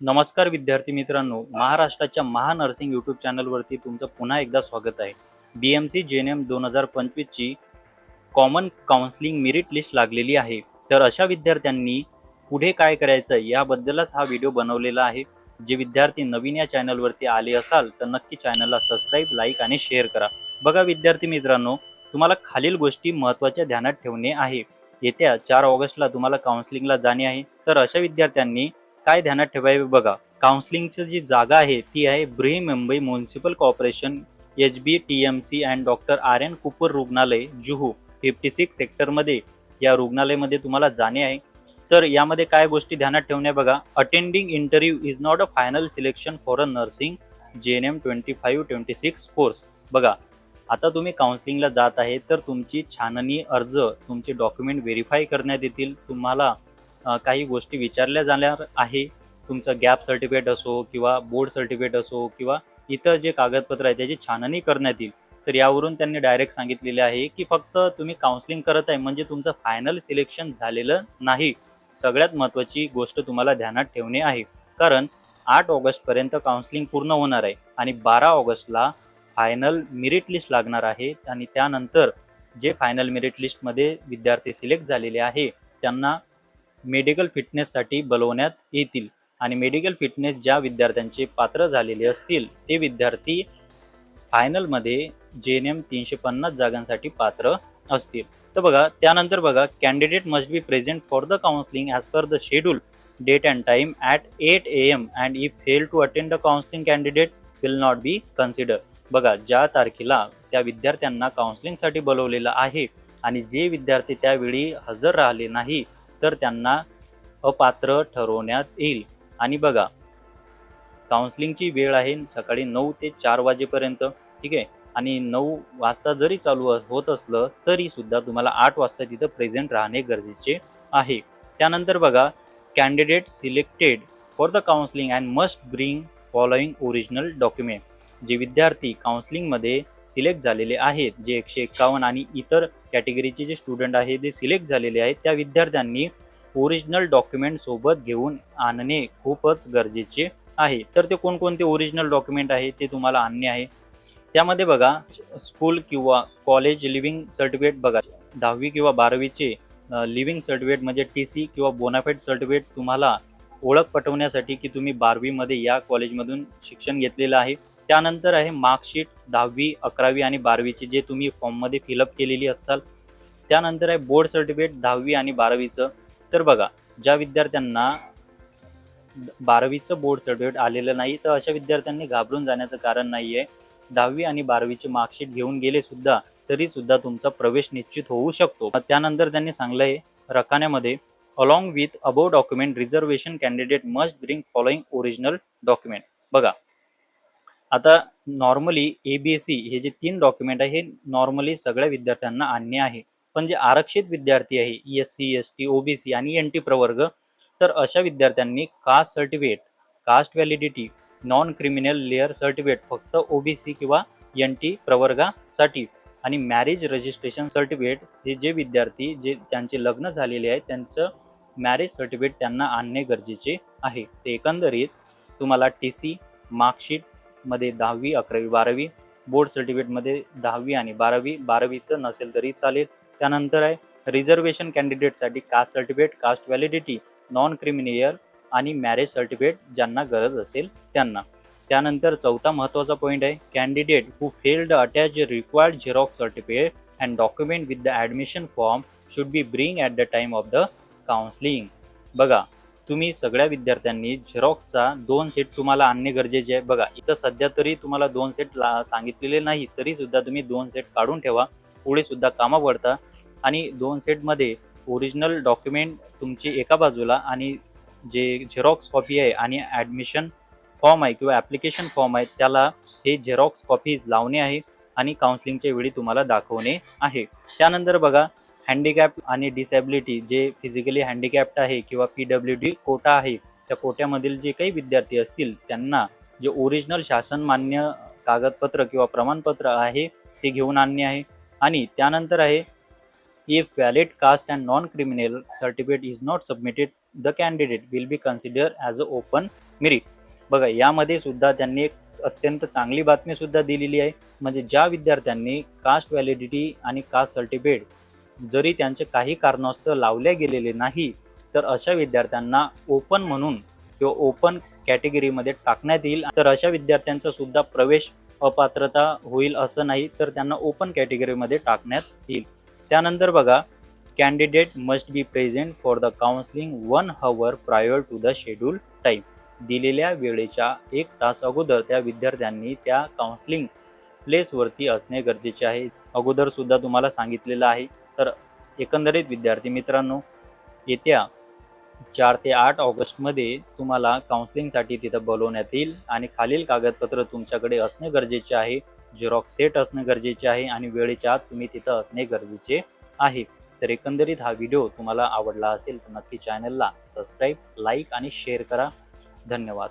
नमस्कार विद्यार्थी मित्रांनो महाराष्ट्राच्या महानर्सिंग यूट्यूब चॅनलवरती तुमचं पुन्हा एकदा स्वागत आहे. B M C J N M दोन हजार पंचवीसची कॉमन काउन्सिलिंग मेरिट लिस्ट लागलेली आहे. तर अशा विद्यार्थ्यांनी पुढे काय करायचं याबद्दलच हा व्हिडिओ बनवलेला आहे. जे विद्यार्थी नवीन या चॅनलवरती आले असाल तर नक्की चॅनलला सबस्क्राईब लाईक आणि शेअर करा. बघा विद्यार्थी मित्रांनो तुम्हाला खालील गोष्टी महत्त्वाच्या ध्यानात ठेवणे आहे. येत्या चार ऑगस्टला तुम्हाला काउन्सिलिंगला जाणे आहे. तर अशा विद्यार्थ्यांनी काय ध्यानात ठेवावे बघा. काउन्सिलिंगची जी जागा आहे ती आहे Brihan Mumbai municipal corporation H B T M C and doctor R N Cooper रुग्णालय जुहू फिफ्टी सिक्स सेक्टरमध्ये या रुग्णालयामध्ये तुम्हाला जाणे आहे. तर यामध्ये काय गोष्टी ध्यानात ठेवण्या बघा. Attending interview is not a final selection for a nursing J N M twenty five twenty six course बघा आता तुम्ही काउन्सिलिंगला जात आहे तर तुमची छाननी अर्ज तुमचे डॉक्युमेंट व्हेरीफाय करण्यात येतील. तुम्हाला काही गोष्टी विचारल्या जाणार आहे. तुमचं गॅप सर्टिफिकेट असो किंवा बोर्ड सर्टिफिकेट असो किंवा इतर जे कागदपत्र आहे त्याची छाननी करण्यात येईल. तर यावरून त्यांनी डायरेक्ट सांगितलेले आहे की फक्त तुम्ही काउन्सिलिंग करत आहे म्हणजे तुमचं फायनल सिलेक्शन झालेलं नाही. सगळ्यात महत्त्वाची गोष्ट तुम्हाला ध्यानात ठेवणे आहे. कारण आठ ऑगस्टपर्यंत काउन्सिलिंग पूर्ण होणार आहे आणि बारा ऑगस्टला फायनल मेरिट लिस्ट लागणार आहे आणि त्यानंतर जे फायनल मेरिट लिस्टमध्ये विद्यार्थी सिलेक्ट झालेले आहे त्यांना मेडिकल फिटनेससाठी बोलवण्यात येतील आणि मेडिकल फिटनेस ज्या विद्यार्थ्यांचे पात्र झालेले असतील ते विद्यार्थी फायनलमध्ये जे एन एम तीनशे पन्नास जागांसाठी पात्र असतील. तर बघा त्यानंतर बघा candidate must be present for the counselling as per the schedule date and time at eight A M and if fail to attend the counselling candidate will not be consider. बघा ज्या तारखेला त्या विद्यार्थ्यांना काउन्सिलिंगसाठी बोलवलेलं आहे आणि जे विद्यार्थी त्यावेळी हजर राहिले नाही तर त्यांना अपात्र ठरवण्यात येईल. आणि बघा काउन्सिलिंगची वेळ आहे सकाळी नऊ ते चार वाजेपर्यंत ठीक आहे? आणि नऊ वाजता जरी चालू होत असलं तरी सुद्धा तुम्हाला आठ वाजता तिथं प्रेझेंट राहणे गरजेचे आहे. त्यानंतर बघा candidate selected for the counselling and must bring following original document जे विद्यार्थी काउन्सिलिंगमध्ये सिलेक्ट झालेले आहेत जे एकशे एक्कावन्न आणि इतर कॅटेगरीचे जे स्टुडंट आहे ते सिलेक्ट झालेले आहेत. त्या विद्यार्थ्यांनी ओरिजिनल डॉक्युमेंट सोबत घेऊन आणणे खूपच गरजेचे आहे. तर ते कोणकोणते ओरिजिनल डॉक्युमेंट आहे ते तुम्हाला आणणे आहे. त्यामध्ये बघा स्कूल किंवा कॉलेज लिव्हिंग सर्टिफिकेट बघा. दहावी किंवा बारावीचे लिव्हिंग सर्टिफिकेट म्हणजे टी सी किंवा बोनाफाईड सर्टिफिकेट तुम्हाला ओळख पटवण्यासाठी की तुम्ही बारावीमध्ये या कॉलेजमधून शिक्षण घेतलेलं आहे. त्यानंतर आहे मार्कशीट दहावी अकरावी आणि बारावीची जे तुम्ही फॉर्ममध्ये फिलअप केलेली असाल त्यानंतर आहे बोर्ड सर्टिफिकेट दहावी आणि बारावीचं. तर बघा ज्या विद्यार्थ्यांना बारावीचं बोर्ड सर्टिफिकेट आलेलं नाही तर अशा विद्यार्थ्यांनी घाबरून जाण्याचं कारण नाही आहे दहावी आणि बारावीचे मार्कशीट घेऊन गेले सुद्धा तरी सुद्धा तुमचा प्रवेश निश्चित होऊ शकतो. त्यानंतर त्यांनी सांगलं आहे रकान्यामध्ये along with above document reservation candidate must bring following original document बघा आता normally A B S C हे जे तीन डॉक्युमेंट आहे हे नॉर्मली सगळ्या विद्यार्थ्यांना आणणे आहे. पण जे आरक्षित विद्यार्थी आहे S C S T O B C आणि एन टी प्रवर्ग तर अशा विद्यार्थ्यांनी caste certificate caste validity non criminal layer certificate फक्त ओ बी सी किंवा एन टी प्रवर्गासाठी. आणि मॅरेज रजिस्ट्रेशन सर्टिफिकेट हे जे विद्यार्थी जे त्यांचे लग्न झालेले आहेत त्यांचं मॅरेज सर्टिफिकेट त्यांना आणणे गरजेचे आहे. ते एकंदरीत तुम्हाला टी सी मार्कशीट मध्ये दहावी अकरावी बारावी बोर्ड सर्टिफिकेटमध्ये दहावी आणि बारावी. बारावीचं नसेल तरी चालेल. त्यानंतर आहे reservation कॅन्डिडेटसाठी caste certificate caste validity non creamy layer आणि मॅरेज सर्टिफिकेट ज्यांना गरज असेल त्यांना. त्यानंतर चौथा महत्त्वाचा पॉईंट आहे candidate who failed attach required xerox certificate and document with the admission form should be bring at the time of the counselling बघा तुम्ही सगळ्या विद्यार्थ्यांनी झेरॉक्सचा दोन सेट तुम्हाला आणणे गरजेचे आहे. बघा इथं सध्या तरी तुम्हाला दोन सेट ला सांगितलेले नाही तरी सुद्धा तुम्ही दोन सेट काढून ठेवा. पुढे सुद्धा कामं पडता आणि दोन सेटमध्ये ओरिजिनल डॉक्युमेंट तुमची एका बाजूला आणि जे झेरॉक्स कॉपी आहे आणि ॲडमिशन फॉर्म आहे किंवा ॲप्लिकेशन फॉर्म आहे त्याला हे झेरॉक्स कॉपीज लावणे आहे आणि काउन्सिलिंगच्या वेळी तुम्हाला दाखवणे आहे. त्यानंतर बघा हँडिकॅप आणि डिसॅबिलिटी जे फिजिकली हँडिकॅप्ट आहे किंवा पी डब्ल्यू डी कोटा आहे त्या कोट्यामधील जे काही विद्यार्थी असतील त्यांना जे ओरिजिनल शासन मान्य कागदपत्र किंवा प्रमाणपत्र आहे ते घेऊन आणणे आहे. आणि त्यानंतर आहे if valid caste and non criminal certificate is not submitted the candidate will be consider as a open merit बघा यामध्ये सुद्धा त्यांनी एक अत्यंत चांगली बातमी सुद्धा दिलेली आहे. म्हणजे ज्या विद्यार्थ्यांनी कास्ट व्हॅलिडिटी आणि कास्ट सर्टिफिकेट जरी त्यांचे काही कारणास्तव लावले गेलेले नाही तर अशा विद्यार्थ्यांना ओपन म्हणून किंवा ओपन कॅटेगरीमध्ये टाकण्यात येईल. तर अशा विद्यार्थ्यांचा सुद्धा प्रवेश अपात्रता होईल असं नाही तर त्यांना ओपन कॅटेगरीमध्ये टाकण्यात येईल. त्यानंतर बघा candidate must be present for the counselling one hour prior to the schedule time दिलेल्या वेळेच्या एक तास अगोदर त्या विद्यार्थ्यांनी त्या काउन्सिलिंग प्लेसवरती असणे गरजेचे आहे. अगोदर सुद्धा तुम्हाला सांगितलेलं आहे तर एकंदरीत विद्यार्थी मित्रांनो येत्या चार ते आठ ऑगस्टमध्ये तुम्हाला काउन्सिलिंगसाठी तिथं बोलवण्यात येईल आणि खालील कागदपत्र तुमच्याकडे असणे गरजेचे आहे. झेरॉक्स सेट असणे गरजेचे आहे आणि वेळेच्या आत तुम्ही तिथं असणे गरजेचे आहे. तर एकंदरीत हा व्हिडिओ तुम्हाला आवडला असेल तर नक्की चॅनलला सबस्क्राईब लाईक आणि शेअर करा. धन्यवाद.